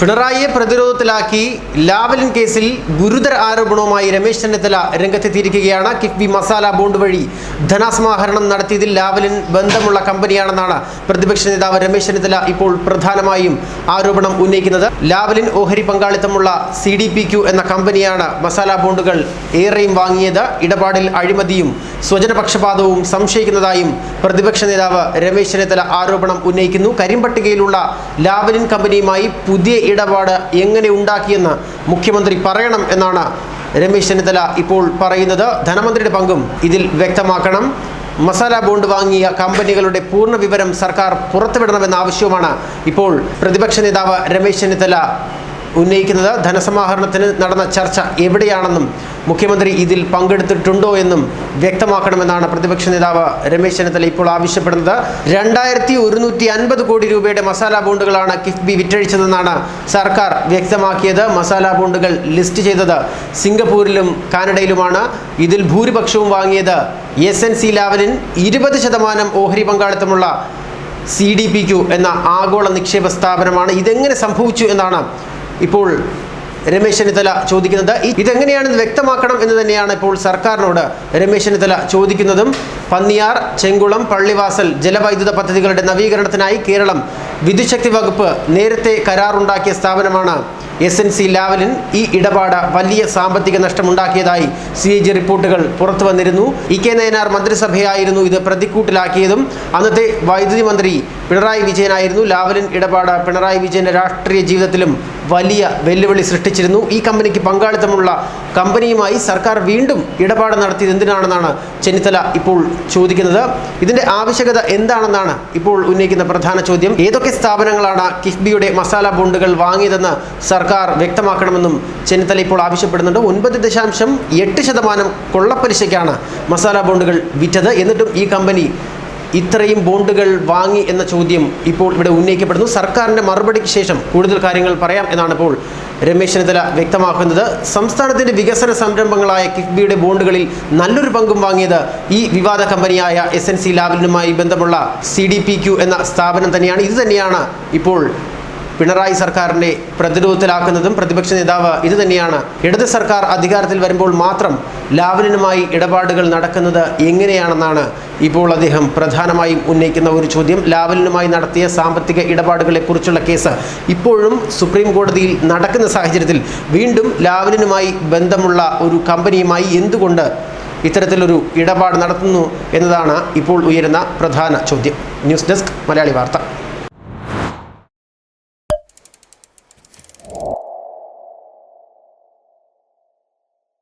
പിണറായിയെ പ്രതിരോധത്തിലാക്കി ലാവലിൻ കേസിൽ ഗുരുതര ആരോപണവുമായി രമേശ് ചെന്നിത്തല രംഗത്തെത്തിയിരിക്കുകയാണ്. കിഫ്ബി മസാല ബോണ്ട് വഴി ധനസമാഹരണം നടത്തിയതിൽ ലാവലിൻ ബന്ധമുള്ള കമ്പനിയാണെന്നാണ് പ്രതിപക്ഷ നേതാവ് രമേശ് ചെന്നിത്തല ഇപ്പോൾ പ്രധാനമായും ആരോപണം ഉന്നയിക്കുന്നത്. ലാവലിൻ ഓഹരി പങ്കാളിത്തമുള്ള സി ഡി പി ക്യു എന്ന കമ്പനിയാണ് മസാല ബോണ്ടുകൾ ഏറെയും വാങ്ങിയത്. ഇടപാടിൽ അഴിമതിയും സ്വജനപക്ഷപാതവും സംശയിക്കുന്നതായും പ്രതിപക്ഷ നേതാവ് രമേശ് ചെന്നിത്തല ആരോപണം ഉന്നയിക്കുന്നു. കരിമ്പട്ടികയിലുള്ള ലാവലിൻ കമ്പനിയുമായി പുതിയ ഇടപാട് എങ്ങനെ ഉണ്ടാക്കിയെന്ന് മുഖ്യമന്ത്രി പറയണം എന്നാണ് രമേശ് ചെന്നിത്തല ഇപ്പോൾ പറയുന്നത്. ധനമന്ത്രിയുടെ പങ്കും ഇതിൽ വ്യക്തമാക്കണം. മസാല ബോണ്ട് വാങ്ങിയ കമ്പനികളുടെ പൂർണ വിവരം സർക്കാർ പുറത്തുവിടണമെന്ന ആവശ്യവുമാണ് ഇപ്പോൾ പ്രതിപക്ഷ നേതാവ് രമേശ് ചെന്നിത്തല ഉന്നയിക്കുന്നത് ധനസമാഹരണത്തിന് നടന്ന ചർച്ച എവിടെയാണെന്നും മുഖ്യമന്ത്രി ഇതിൽ പങ്കെടുത്തിട്ടുണ്ടോ എന്നും വ്യക്തമാക്കണമെന്നാണ് പ്രതിപക്ഷ നേതാവ് രമേശ് ചെന്നിത്തല ഇപ്പോൾ ആവശ്യപ്പെടുന്നത്. രണ്ടായിരത്തി ഒരുന്നൂറ്റി അൻപത് കോടി രൂപയുടെ മസാല ബോണ്ടുകളാണ് കിഫ്ബി വിറ്റഴിച്ചതെന്നാണ് സർക്കാർ വ്യക്തമാക്കിയത്. മസാല ബോണ്ടുകൾ ലിസ്റ്റ് ചെയ്തത് സിംഗപ്പൂരിലും കാനഡയിലുമാണ്. ഇതിൽ ഭൂരിപക്ഷവും വാങ്ങിയത് എസ് എൻ സി ലാവലിൻ. ഇരുപത് ശതമാനം ഓഹരി പങ്കാളിത്തമുള്ള സി ഡി പി ക്യു എന്ന ആഗോള നിക്ഷേപ സ്ഥാപനമാണ്. ഇതെങ്ങനെ സംഭവിച്ചു എന്നാണ് ഇപ്പോൾ രമേശ് ചെന്നിത്തല ചോദിക്കുന്നത് ഇതെങ്ങനെയാണ് വ്യക്തമാക്കണം എന്ന് തന്നെയാണ് ഇപ്പോൾ സർക്കാരിനോട് രമേശ് ചെന്നിത്തല ചോദിക്കുന്നതും. പന്നിയാർ ചെങ്കുളം പള്ളിവാസൽ ജലവൈദ്യുത പദ്ധതികളുടെ നവീകരണത്തിനായി കേരളം വിദ്യുശക്തി വകുപ്പ് നേരത്തെ കരാറുണ്ടാക്കിയ സ്ഥാപനമാണ്. എസ് എൻ സി ലാവലിൻ ഈ ഇടപാട് വലിയ സാമ്പത്തിക നഷ്ടമുണ്ടാക്കിയതായി സി എ ജി റിപ്പോർട്ടുകൾ പുറത്തു വന്നിരുന്നു. ഇ കെ നയനാർ മന്ത്രിസഭയായിരുന്നു ഇത് പ്രതിക്കൂട്ടിലാക്കിയതും. അന്നത്തെ വൈദ്യുതി മന്ത്രി പിണറായി വിജയനായിരുന്നു. ലാവലിൻ ഇടപാട് പിണറായി വിജയന്റെ രാഷ്ട്രീയ ജീവിതത്തിലും വലിയ വെല്ലുവിളി സൃഷ്ടിച്ചിരുന്നു. ഈ കമ്പനിക്ക് പങ്കാളിത്തമുള്ള കമ്പനിയുമായി സർക്കാർ വീണ്ടും ഇടപാട് നടത്തിയത് എന്തിനാണെന്നാണ് ചെന്നിത്തല ഇപ്പോൾ ചോദിക്കുന്നത്. ഇതിന്റെ ആവശ്യകത എന്താണെന്നാണ് ഇപ്പോൾ ഉന്നയിക്കുന്ന പ്രധാന ചോദ്യം. ഏതൊക്കെ സ്ഥാപനങ്ങളാണ് കിഫ്ബിയുടെ മസാല ബോണ്ടുകൾ വാങ്ങിയതെന്ന് സർക്കാർ വ്യക്തമാക്കണമെന്നും ചെന്നിത്തല ഇപ്പോൾ ആവശ്യപ്പെടുന്നുണ്ട്. ഒൻപത് ദശാംശം എട്ട് ശതമാനം കൊള്ളപ്പലിശയ്ക്കാണ് മസാല ബോണ്ടുകൾ വിറ്റത്. എന്നിട്ടും ഈ കമ്പനി ഇത്രയും ബോണ്ടുകൾ വാങ്ങി എന്ന ചോദ്യം ഇപ്പോൾ ഇവിടെ ഉന്നയിക്കപ്പെടുന്നു. സർക്കാരിന്റെ മറുപടിക്ക് ശേഷം കൂടുതൽ കാര്യങ്ങൾ പറയാം എന്നാണ് ഇപ്പോൾ രമേശ് ചെന്നിത്തല വ്യക്തമാക്കുന്നത്. സംസ്ഥാനത്തിന്റെ വികസന സംരംഭങ്ങളായ കിഫ്ബിയുടെ ബോണ്ടുകളിൽ നല്ലൊരു പങ്കും വാങ്ങിയത് ഈ വിവാദ കമ്പനിയായ എസ് എൻ സി ലാബിനുമായി ബന്ധമുള്ള സി ഡി പി ക്യു എന്ന സ്ഥാപനം തന്നെയാണ്. ഇത് തന്നെയാണ് ഇപ്പോൾ പിണറായി സർക്കാരിനെ പ്രതിരോധത്തിലാക്കുന്നതും പ്രതിപക്ഷ നേതാവ് ഇതുതന്നെയാണ് ഇടത് സർക്കാർ അധികാരത്തിൽ വരുമ്പോൾ മാത്രം ലാവലിനുമായി ഇടപാടുകൾ നടക്കുന്നത് എങ്ങനെയാണെന്നാണ് ഇപ്പോൾ അദ്ദേഹം പ്രധാനമായും ഉന്നയിക്കുന്ന ഒരു ചോദ്യം. ലാവലിനുമായി നടത്തിയ സാമ്പത്തിക ഇടപാടുകളെക്കുറിച്ചുള്ള കേസ് ഇപ്പോഴും സുപ്രീം കോടതിയിൽ നടക്കുന്ന സാഹചര്യത്തിൽ വീണ്ടും ലാവലിനുമായി ബന്ധമുള്ള ഒരു കമ്പനിയുമായി എന്തുകൊണ്ട് ഇത്തരത്തിലൊരു ഇടപാട് നടത്തുന്നു എന്നതാണ് ഇപ്പോൾ ഉയരുന്ന പ്രധാന ചോദ്യം. ന്യൂസ് ഡെസ്ക് മലയാളി വാർത്ത.